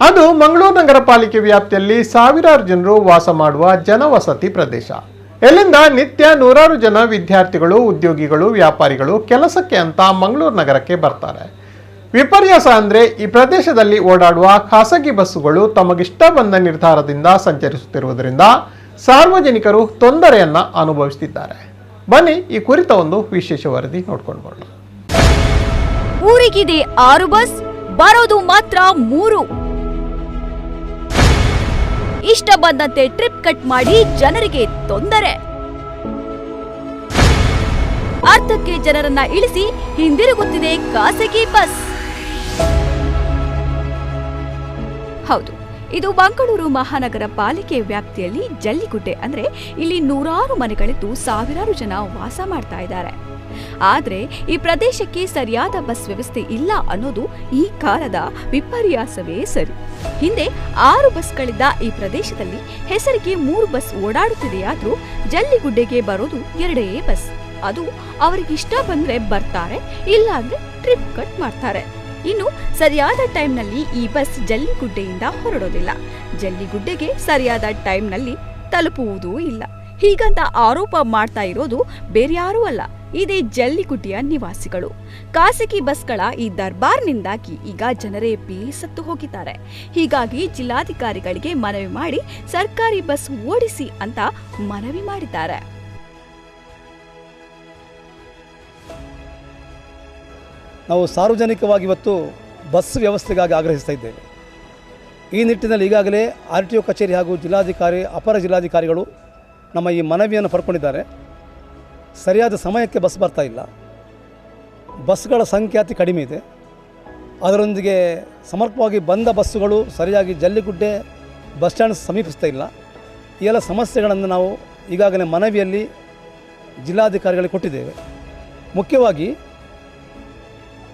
ಅದು ಮಂಗಳೂರು ನಗರ ಪಾಲಿಕೆ ವ್ಯಾಪ್ತಿಯಲ್ಲಿ ಸಾವಿರಾರು ಜನರು ವಾಸ ಮಾಡುವ ಜನವಸತಿ ಪ್ರದೇಶ. ಎಲ್ಲಿಂದ ನಿತ್ಯ ನೂರಾರು ಜನ ವಿದ್ಯಾರ್ಥಿಗಳು, ಉದ್ಯೋಗಿಗಳು, ವ್ಯಾಪಾರಿಗಳು ಕೆಲಸಕ್ಕೆ ಅಂತ ಮಂಗಳೂರು ನಗರಕ್ಕೆ ಬರ್ತಾರೆ. ವಿಪರ್ಯಾಸ ಅಂದ್ರೆ ಈ ಪ್ರದೇಶದಲ್ಲಿ ಓಡಾಡುವ ಖಾಸಗಿ ಬಸ್ಸುಗಳು ತಮಗಿಷ್ಟ ಬಂದ ನಿರ್ಧಾರದಿಂದ ಸಂಚರಿಸುತ್ತಿರುವುದರಿಂದ ಸಾರ್ವಜನಿಕರು ತೊಂದರೆಯನ್ನ ಅನುಭವಿಸುತ್ತಿದ್ದಾರೆ. ಬನ್ನಿ ಈ ಕುರಿತ ಒಂದು ವಿಶೇಷ ವರದಿ ನೋಡ್ಕೊಂಡು ಬರೋಣ ಊರಿಗಿದೆ ಆರು ಬಸ್, ಬರೋದು ಮಾತ್ರ ಮೂರು. ಇಷ್ಟ ಬಂದಂತೆ ಟ್ರಿಪ್ ಕಟ್ ಮಾಡಿ ಜನರಿಗೆ ತೊಂದರೆ. ಅರ್ಧಕ್ಕೆ ಜನರನ್ನ ಇಳಿಸಿ ಹಿಂದಿರುಗುತ್ತಿದೆ ಖಾಸಗಿ ಬಸ್. ಹೌದು. ಇದು ಮಂಗಳೂರು ಮಹಾನಗರ ಪಾಲಿಕೆ ವ್ಯಾಪ್ತಿಯಲ್ಲಿ ಜಲ್ಲಿಗುಡ್ಡೆ ಅಂದ್ರೆ ಇಲ್ಲಿ ನೂರಾರು ಮನೆಗಳಿದ್ದು ಸಾವಿರಾರು ಜನ ವಾಸ ಮಾಡ್ತಾ ಇದ್ದಾರೆ. ಆದ್ರೆ ಈ ಪ್ರದೇಶಕ್ಕೆ ಸರಿಯಾದ ಬಸ್ ವ್ಯವಸ್ಥೆ ಇಲ್ಲ ಅನ್ನೋದು ಈ ಕಾಲದ ವಿಪರ್ಯಾಸವೇ ಸರಿ. ಹಿಂದೆ ಆರು ಬಸ್ಗಳಿದ್ದ ಈ ಪ್ರದೇಶದಲ್ಲಿ ಹೆಸರಿಗೆ ಮೂರು ಬಸ್ ಓಡಾಡುತ್ತಿದೆಯಾದ್ರೂ ಜಲ್ಲಿಗುಡ್ಡೆಗೆ ಬರೋದು ಎರಡೇ ಬಸ್. ಅದು ಅವರಿಗಿಷ್ಟ ಬಂದ್ರೆ ಬರ್ತಾರೆ ಇಲ್ಲ ಅಂದ್ರೆ ಟ್ರಿಪ್ ಕಟ್ ಮಾಡ್ತಾರೆ. ಇನ್ನು ಸರಿಯಾದ ಟೈಮ್ನಲ್ಲಿ ಈ ಬಸ್ ಜಲ್ಲಿಗುಡ್ಡೆಯಿಂದ ಹೊರಡೋದಿಲ್ಲ. ಜಲ್ಲಿಗುಡ್ಡೆಗೆ ಸರಿಯಾದ ಟೈಮ್ನಲ್ಲಿ ತಲುಪುವುದೂ ಇಲ್ಲ. ಹೀಗಂತ ಆರೋಪ ಮಾಡ್ತಾ ಇರೋದು ಬೇರ್ಯಾರೂ ಅಲ್ಲ, ಇದೇ ಜಲ್ಲಿಗುಡ್ಡೆಯ ನಿವಾಸಿಗಳು. ಖಾಸಗಿ ಬಸ್ಗಳ ಈ ದರ್ಬಾರ್ನಿಂದಾಗಿ ಈಗ ಜನರೇ ಬೇಸತ್ತು ಹೋಗಿದ್ದಾರೆ. ಹೀಗಾಗಿ ಜಿಲ್ಲಾಧಿಕಾರಿಗಳಿಗೆ ಮನವಿ ಮಾಡಿ ಸರ್ಕಾರಿ ಬಸ್ ಓಡಿಸಿ ಅಂತ ಮನವಿ ಮಾಡಿದ್ದಾರೆ. ನಾವು ಸಾರ್ವಜನಿಕವಾಗಿ ಇವತ್ತು ಬಸ್ ವ್ಯವಸ್ಥೆಗಾಗಿ ಆಗ್ರಹಿಸ್ತಾ ಇದ್ದೇವೆ. ಈ ನಿಟ್ಟಿನಲ್ಲಿ ಈಗಾಗಲೇ ಆರ್ ಟಿ ಒ ಕಚೇರಿ ಹಾಗೂ ಜಿಲ್ಲಾಧಿಕಾರಿ, ಅಪರ ಜಿಲ್ಲಾಧಿಕಾರಿಗಳು ನಮ್ಮ ಈ ಮನವಿಯನ್ನು ಪಡ್ಕೊಂಡಿದ್ದಾರೆ. ಸರಿಯಾದ ಸಮಯಕ್ಕೆ ಬಸ್ ಬರ್ತಾ ಇಲ್ಲ. ಬಸ್ಗಳ ಸಂಖ್ಯೆ ಅತಿ ಕಡಿಮೆ ಇದೆ. ಅದರೊಂದಿಗೆ ಸಮರ್ಪಕವಾಗಿ ಬಂದ ಬಸ್ಸುಗಳು ಸರಿಯಾಗಿ ಜಲ್ಲಿಗುಡ್ಡೆ ಬಸ್ ಸ್ಟ್ಯಾಂಡ್ ಸಮೀಪಿಸ್ತಾ ಇಲ್ಲ. ಈ ಎಲ್ಲ ಸಮಸ್ಯೆಗಳನ್ನು ನಾವು ಈಗಾಗಲೇ ಮನವಿಯಲ್ಲಿ ಜಿಲ್ಲಾಧಿಕಾರಿಗಳಿಗೆ ಕೊಟ್ಟಿದ್ದೇವೆ. ಮುಖ್ಯವಾಗಿ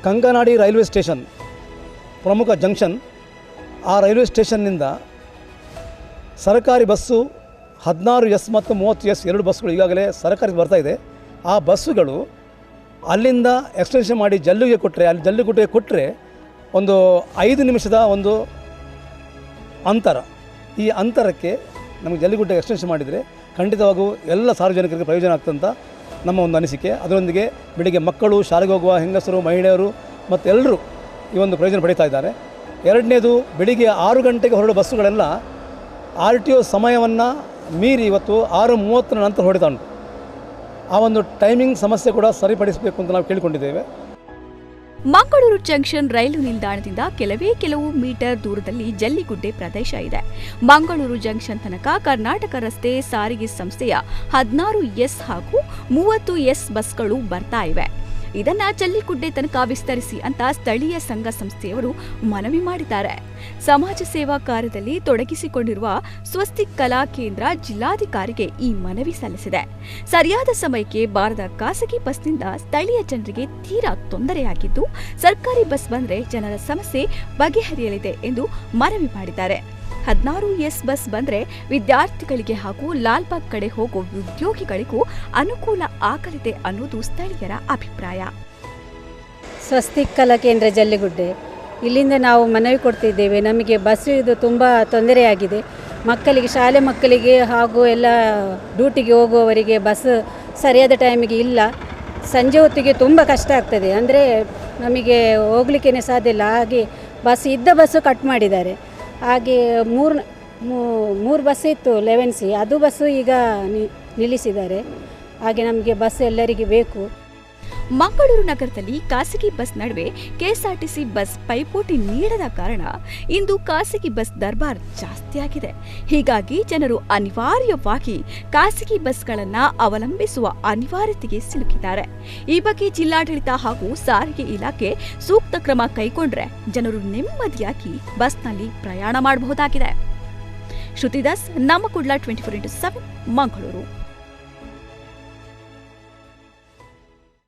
ಕಂಗನಾಡಿ ರೈಲ್ವೆ ಸ್ಟೇಷನ್ ಪ್ರಮುಖ ಜಂಕ್ಷನ್, ಆ ರೈಲ್ವೆ ಸ್ಟೇಷನ್ನಿಂದ ಸರ್ಕಾರಿ ಬಸ್ಸು ಹದಿನಾರು ಎಸ್ ಮತ್ತು ಮೂವತ್ತು ಎಸ್ ಎರಡು ಬಸ್ಸುಗಳು ಈಗಾಗಲೇ ಬರ್ತಾ ಇದೆ. ಆ ಬಸ್ಸುಗಳು ಅಲ್ಲಿಂದ ಎಕ್ಸ್ಟೆನ್ಷನ್ ಮಾಡಿ ಜಲ್ಲಿಗೆ ಕೊಟ್ಟರೆ ಅಲ್ಲಿ ಜಲ್ಲಿಗುಡ್ಡೆಗೆ ಕೊಟ್ಟರೆ ಒಂದು ಐದು ನಿಮಿಷದ ಒಂದು ಅಂತರ. ಈ ಅಂತರಕ್ಕೆ ನಮಗೆ ಜಲ್ಲಿಗುಡ್ಡೆ ಎಕ್ಸ್ಟೆನ್ಷನ್ ಮಾಡಿದರೆ ಖಂಡಿತವಾಗೂ ಎಲ್ಲ ಸಾರ್ವಜನಿಕರಿಗೆ ಪ್ರಯೋಜನ ಆಗ್ತಂತ ನಮ್ಮ ಒಂದು ಅನಿಸಿಕೆ. ಅದರೊಂದಿಗೆ ಬೆಳಿಗ್ಗೆ ಮಕ್ಕಳು, ಶಾಲೆಗೆ ಹೋಗುವ ಹೆಂಗಸರು, ಮಹಿಳೆಯರು ಮತ್ತು ಎಲ್ಲರೂ ಈ ಒಂದು ಪ್ರಯೋಜನ ಪಡೀತಾ ಇದ್ದಾರೆ. ಎರಡನೇದು, ಬೆಳಿಗ್ಗೆ ಆರು ಗಂಟೆಗೆ ಹೊರಡೋ ಬಸ್ಸುಗಳೆಲ್ಲ ಆರ್ ಟಿ ಒ ಸಮಯವನ್ನು ಮೀರಿ ಇವತ್ತು ಆರು ಮೂವತ್ತರ ನಂತರ ಹೊಡಿತಾ ಉಂಟು ಆ ಒಂದು ಟೈಮಿಂಗ್ ಸಮಸ್ಯೆ ಕೂಡ ಸರಿಪಡಿಸಬೇಕು ಅಂತ ನಾವು ಕೇಳಿಕೊಂಡಿದ್ದೇವೆ. ಮಂಗಳೂರು ಜಂಕ್ಷನ್ ರೈಲು ನಿಲ್ದಾಣದಿಂದ ಕೆಲವೇ ಕೆಲವು ಮೀಟರ್ ದೂರದಲ್ಲಿ ಜಲ್ಲಿಗುಡ್ಡೆ ಪ್ರದೇಶ ಇದೆ. ಮಂಗಳೂರು ಜಂಕ್ಷನ್ ತನಕ ಕರ್ನಾಟಕ ರಸ್ತೆ ಸಾರಿಗೆ ಸಂಸ್ಥೆಯ ಹದಿನಾರು ಎಸ್ ಹಾಗೂ ಮೂವತ್ತು ಎಸ್ ಬಸ್ಗಳು ಬರ್ತಾ ಇವೆ. ಇದನ್ನ ಚಲ್ಲಿಗುಡ್ಡೆ ತನಕ ವಿಸ್ತರಿಸಿ ಅಂತ ಸ್ಥಳೀಯ ಸಂಘ ಸಂಸ್ಥೆಯವರು ಮನವಿ ಮಾಡಿದ್ದಾರೆ. ಸಮಾಜ ಸೇವಾ ಕಾರ್ಯದಲ್ಲಿ ತೊಡಗಿಸಿಕೊಂಡಿರುವ ಸ್ವಸ್ತಿ ಕಲಾ ಕೇಂದ್ರ ಜಿಲ್ಲಾಧಿಕಾರಿಗೆ ಈ ಮನವಿ ಸಲ್ಲಿಸಿದೆ. ಸರಿಯಾದ ಸಮಯಕ್ಕೆ ಬಾರದ ಖಾಸಗಿ ಬಸ್ನಿಂದ ಸ್ಥಳೀಯ ಜನರಿಗೆ ತೀರಾ ತೊಂದರೆಯಾಗಿದ್ದು, ಸರ್ಕಾರಿ ಬಸ್ ಬಂದ್ರೆ ಜನರ ಸಮಸ್ಯೆ ಬಗೆಹರಿಯಲಿದೆ ಎಂದು ಮನವಿ ಮಾಡಿದ್ದಾರೆ. ಹದಿನಾರು ಎಸ್ ಬಸ್ ಬಂದ್ರೆ ವಿದ್ಯಾರ್ಥಿಗಳಿಗೆ ಹಾಗೂ ಲಾಲ್ಬಾಗ್ ಕಡೆ ಹೋಗೋ ಉದ್ಯೋಗಿಗಳಿಗೂ ಅನುಕೂಲ ಆಗಲಿದೆ ಅನ್ನೋದು ಸ್ಥಳೀಯರ ಅಭಿಪ್ರಾಯ. ಸ್ವಸ್ತಿಕ್ ಕಲಾ ಕೇಂದ್ರ ಜಲ್ಲಿಗುಡ್ಡೆ. ಇಲ್ಲಿಂದ ನಾವು ಮನವಿ ಕೊಡ್ತಿದ್ದೇವೆ. ನಮಗೆ ಬಸ್ ಇದು ತುಂಬ ತೊಂದರೆಯಾಗಿದೆ. ಮಕ್ಕಳಿಗೆ, ಶಾಲೆ ಮಕ್ಕಳಿಗೆ ಹಾಗೂ ಎಲ್ಲ ಡ್ಯೂಟಿಗೆ ಹೋಗುವವರಿಗೆ ಬಸ್ ಸರಿಯಾದ ಟೈಮಿಗೆ ಇಲ್ಲ. ಸಂಜೆ ಹೊತ್ತಿಗೆ ತುಂಬ ಕಷ್ಟ ಆಗ್ತದೆ. ಅಂದರೆ ನಮಗೆ ಹೋಗ್ಲಿಕ್ಕೇ ಸಾಧ್ಯ ಇಲ್ಲ. ಹಾಗೆ ಬಸ್ ಇದ್ದ ಬಸ್ಸು ಕಟ್ ಮಾಡಿದ್ದಾರೆ. ಹಾಗೆ ಮೂರು ಮೂರು ಬಸ್ ಇತ್ತು ಲೆವೆನ್ ಸಿ ಅದು ಬಸ್ಸು ಈಗ ನಿಲ್ಲಿಸಿದ್ದಾರೆ. ಹಾಗೆ ನಮಗೆ ಬಸ್ ಎಲ್ಲರಿಗೆ ಬೇಕು. ಮಂಗಳೂರು ನಗರದಲ್ಲಿ ಖಾಸಗಿ ಬಸ್ ನಡುವೆ ಕೆಎಸ್ಆರ್ಟಿಸಿ ಬಸ್ ಪೈಪೋಟಿ ನೀಡದ ಕಾರಣ ಇಂದು ಖಾಸಗಿ ಬಸ್ ದರ್ಬಾರ್ ಜಾಸ್ತಿಯಾಗಿದೆ ಹೀಗಾಗಿ ಜನರು ಅನಿವಾರ್ಯವಾಗಿ ಖಾಸಗಿ ಬಸ್ಗಳನ್ನು ಅವಲಂಬಿಸುವ ಅನಿವಾರ್ಯತೆಗೆ ಸಿಲುಕಿದ್ದಾರೆ. ಈ ಬಗ್ಗೆ ಜಿಲ್ಲಾಡಳಿತ ಹಾಗೂ ಸಾರಿಗೆ ಇಲಾಖೆ ಸೂಕ್ತ ಕ್ರಮ ಕೈಗೊಂಡ್ರೆ ಜನರು ನೆಮ್ಮದಿಯಾಗಿ ಬಸ್ನಲ್ಲಿ ಪ್ರಯಾಣ ಮಾಡಬಹುದಾಗಿದೆ. ಶ್ರುತಿದಾಸ್, ನಮ್ಮ Kudla twenty four into seven Mangaluru.